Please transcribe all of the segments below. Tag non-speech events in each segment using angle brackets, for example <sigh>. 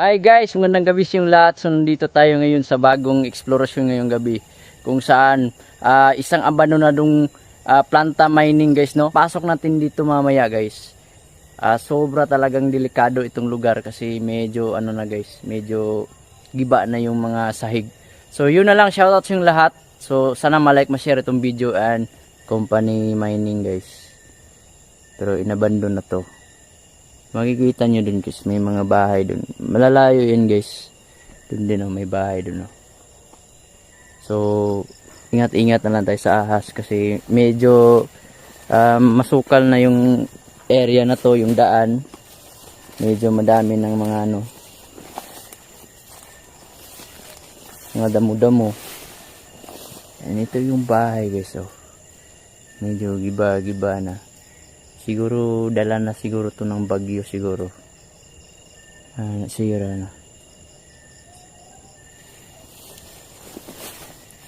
Hi guys, magandang gabi sa lahat. So nandito tayo ngayon sa bagong eksplorasyon ngayong gabi kung saan ah, isang abandonadong ah, planta mining guys no. Pasok natin dito mamaya guys. Ah, sobra talagang delikado itong lugar kasi medyo ano na guys, medyo giba na yung mga sahig. So yun na lang shoutout sa lahat. So sana ma-like, ma-share itong video and company mining guys. Pero inabandon na to makikita nyo dun guys. May mga bahay dun. Malalayo yan guys. Dun din oh, may bahay dun oh. so ingat ingat na lang tayo sa ahas kasi medyo um, masukal na yung area na to yung daan. Medyo madami ng mga ano mga damo damo and ito yung bahay guys oh. Medyo giba giba na Siguro dala na siguro to ng bagyo siguro. Ah, nasira na.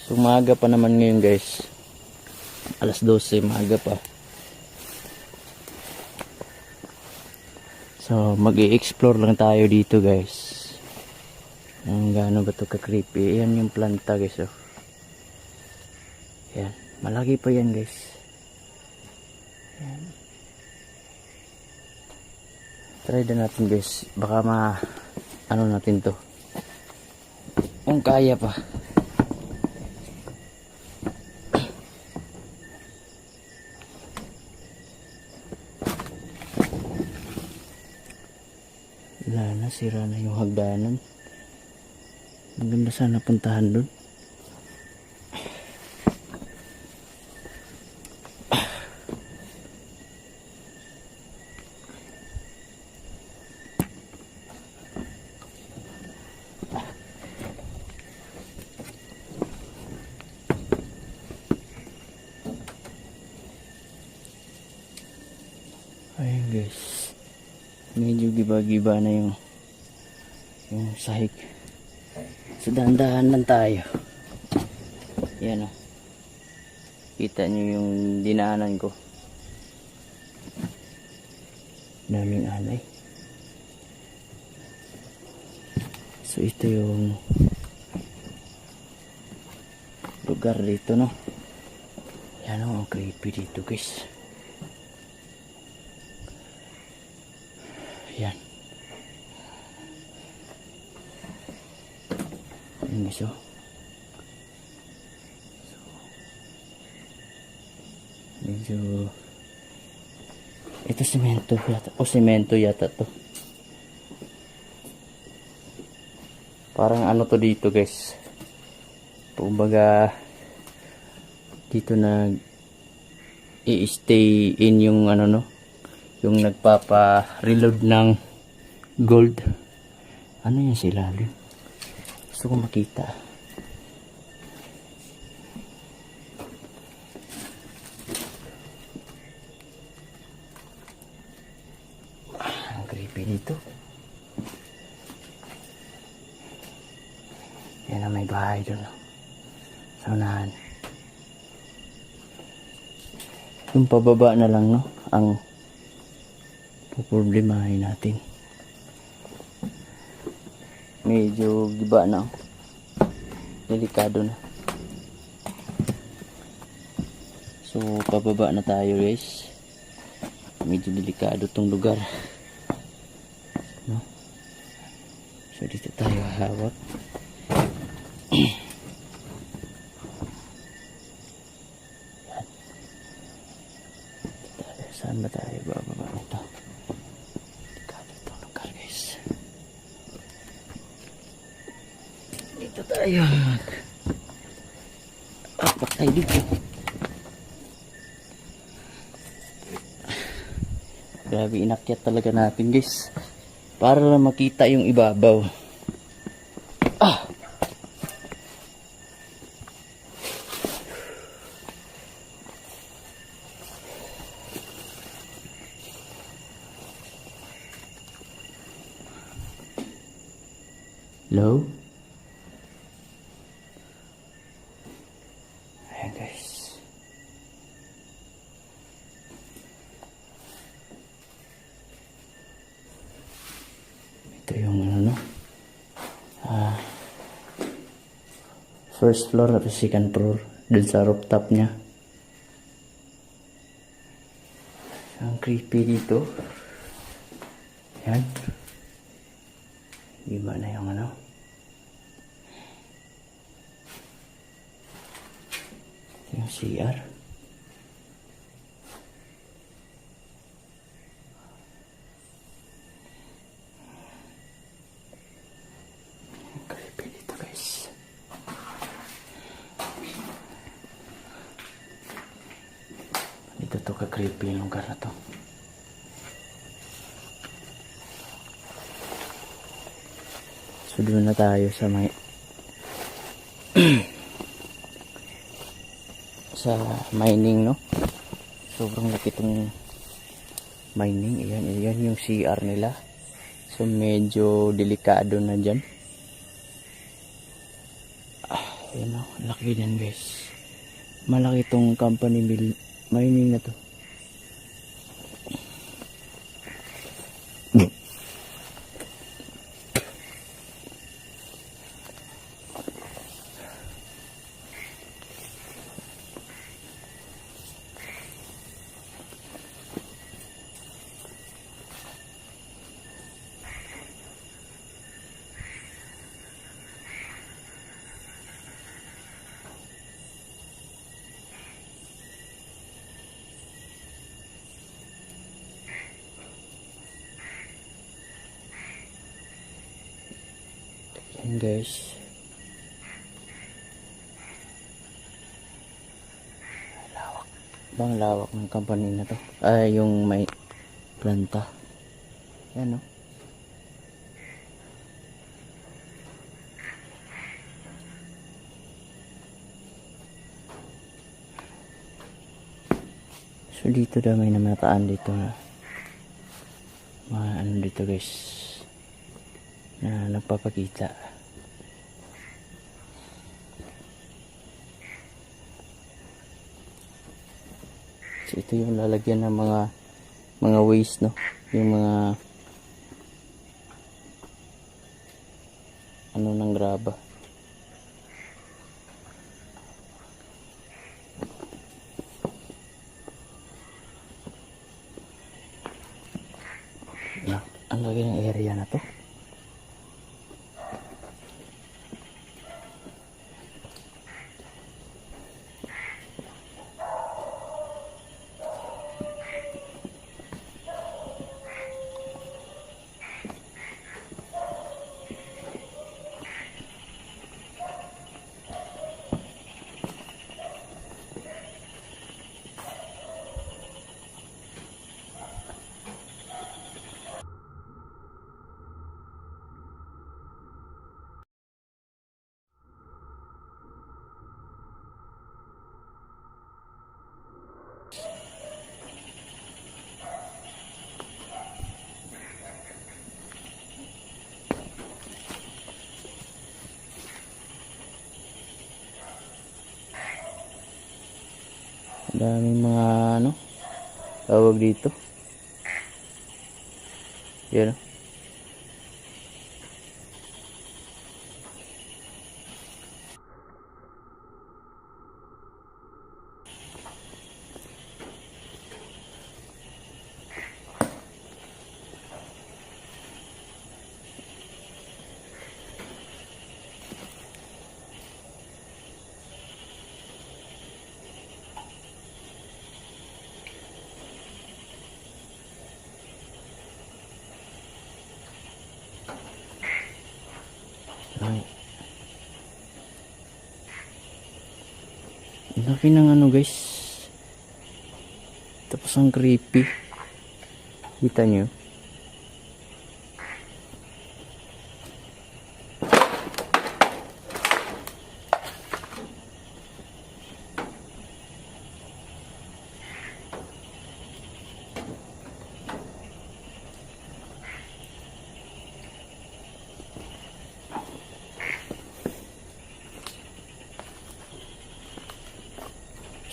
So maaga pa naman ngayon guys. Alas 12 maaga pa. So mag-i-explore lang tayo dito guys. Ang gaano ba to ka-creepy. Ayan yung planta guys oh. Yan. Malaki pa yan guys. Try din natin guys. Baka ma ano natin to. Kung kaya pa. Wala na sira na yung hagdanan. Maganda sana puntahan dun Ayun guys. Medyo giba-giba na yung yung sahig. So dahan-dahan lang tayo. Yan o. Kita nyo yung dinaanan ko. Daming alay. So ito yung lugar dito no. Yan o, ang creepy dito guys. Yan. Yan guys oh. So, medyo ito semento yata. O semento yata to. Parang ano to dito guys. Kumbaga dito nag i-stay in yung ano no yung nagpapa-reload ng gold. Ano yan si ilalim? Gusto ko makita. Ah, Ang creepy dito. Yan ang may bahay doon. oh. Sa unahan. Yung pababa na lang, no? Ang puproblemahin natin medyo giba na. Delikado na. So pababa na tayo guys. Medyo delikado tong lugar. No? so dito tayo hawak Yan. saan ba tayo bababa nito delikado itong lugar guys dito tayo mag apak tayo dito grabe inakyat talaga natin guys. Para lang makita yung ibabaw. Ah! Hello? First floor at second floor. Dun sa rooftop niya. Ang creepy dito. Yan. Iba na yung ano. Yung CR. So doon na tayo sa may <clears throat> sa mining no. Sobrang laki tong mining. Ayan, ayan yung CR nila. So medyo delikado na dyan. Ah, ayan o, laki din guys. Malaki tong company mining na to. Ayan guys. Lawak. Bang lawak ng company na to. Ay, yung may planta. Ayan no. So dito daw may namataan dito na mga ano dito guys na nagpapakita. Ito yung lalagyan ng mga mga waste no, yung mga ano ng graba. Na, ang laki ng area na to. Daming mga ano tawag dito yan o. Ang Laki ng ano guys. Tapos ang creepy. Kita nyo?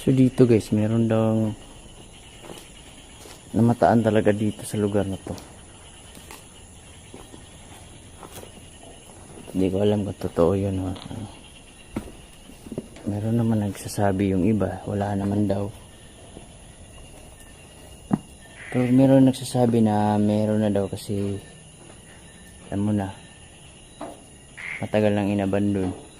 So dito guys, meron daw namataan talaga dito sa lugar na to. Hindi ko alam kung totoo yun. Ha? Meron naman nagsasabi yung iba, wala naman daw. Pero meron nagsasabi na meron na daw kasi alam mo na matagal nang inabandon.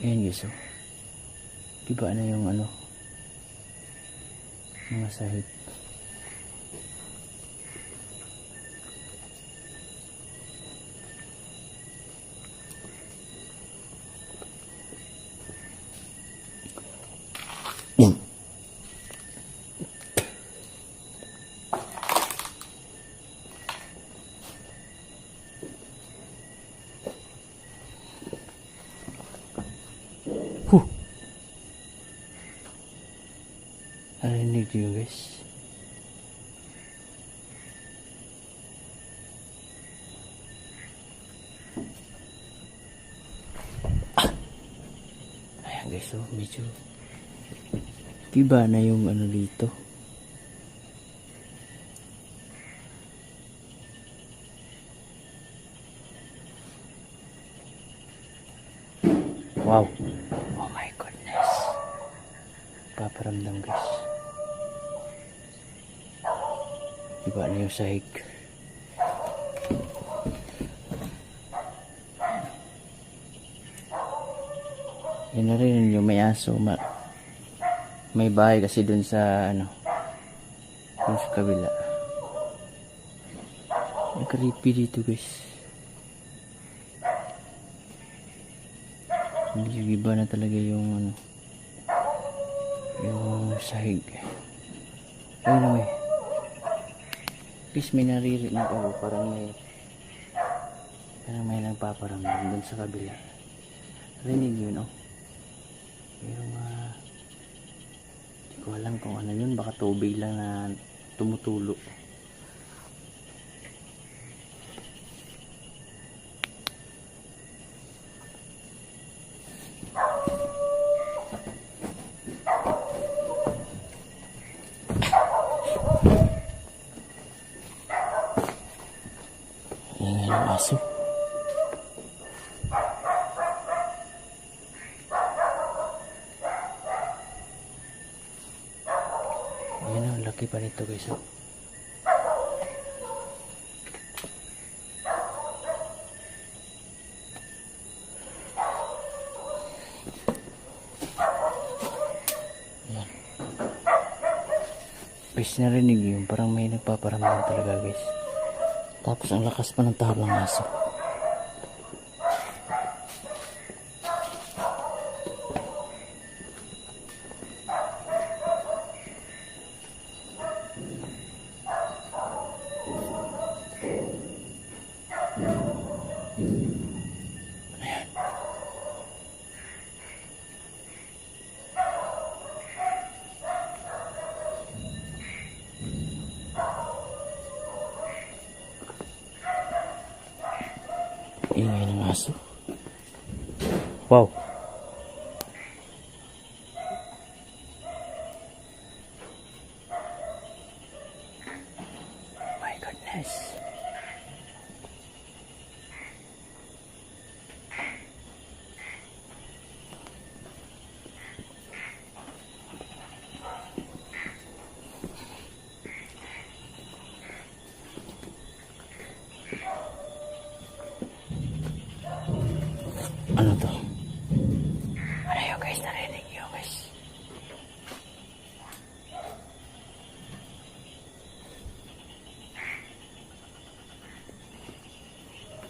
Ayan guys oh. Iba na yung ano mga sahig. Yan. Huh. Narinig niyo guys. Ah! Ayan guys, oh, medyo Kiba na yung ano dito. Wow. Oh my goodness. Paparamdam guys. Iba na yung sahig. Yan na rin yung may aso. Ma- may bahay kasi dun sa ano. Dun sa kabila. Ang creepy dito guys. Medyo na talaga yung ano. Yung sahig. Ayun na may. Guys, may naririnig ako. Parang may parang may nagpaparamdam dun sa kabila. Rinig yun, oh. Pero mga hindi ko alam kung ano yun. Baka tubig lang na tumutulo. Yan nga yung aso. Ayan ang laki pa nito guys. oh. Guys, narinig yun. Parang may nagpaparamdam talaga guys. Tapos ang lakas pa ng tabang aso. Ingay ng aso. Wow. My goodness. Ano to? Ano yun guys? Narinig nyo guys.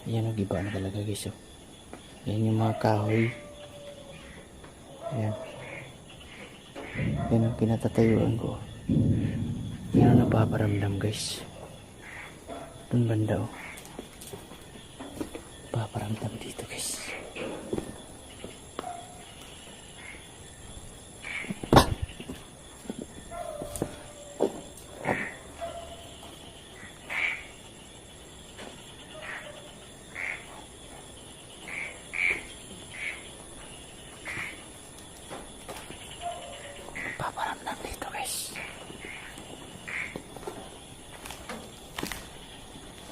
Yan ang iba na talaga guys. Oh. Yan yung mga kahoy. Yan. Yan ang pinatatayuan ko. Yan ang napaparamdam guys. Doon banda oh. Paparamdam dito guys.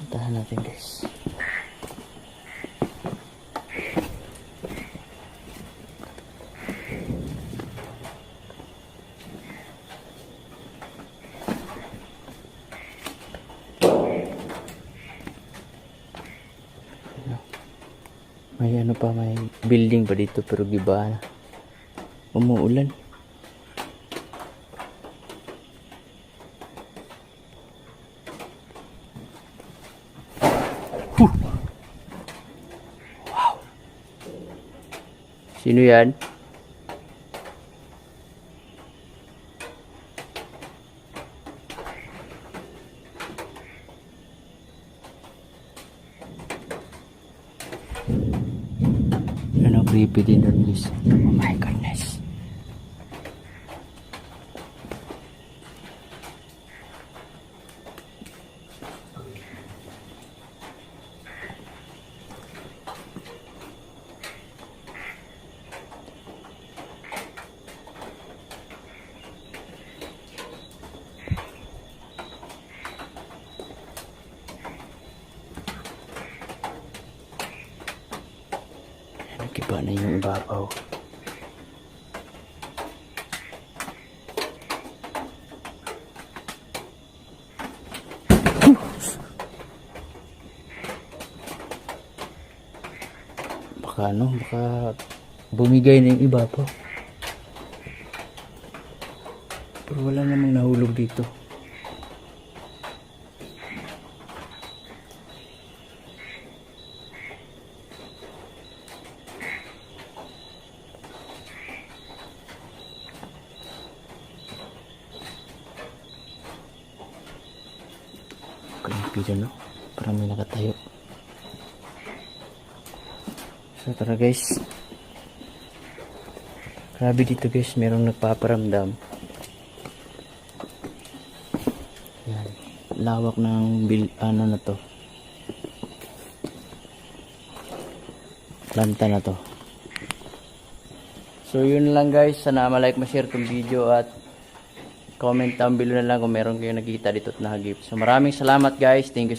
Puntahan natin guys. May ano pa, may building pa dito pero giba na. Umuulan. Sino yan? Ano, creepy din doon, guys. Oh my goodness. Baka ano, baka bumigay na yung ibabaw. Pero wala namang nahulog dito. Creepy dyan, no? Parang may nakatayo. So, tara guys. Grabe dito guys, merong nagpaparamdam. Yan. Lawak ng bil, ano na to. Planta na to. So, yun lang guys. Sana ma-like, ma-share tong video at comment down below na lang kung meron kayo nakita dito at nahagip. So maraming salamat guys. Thank you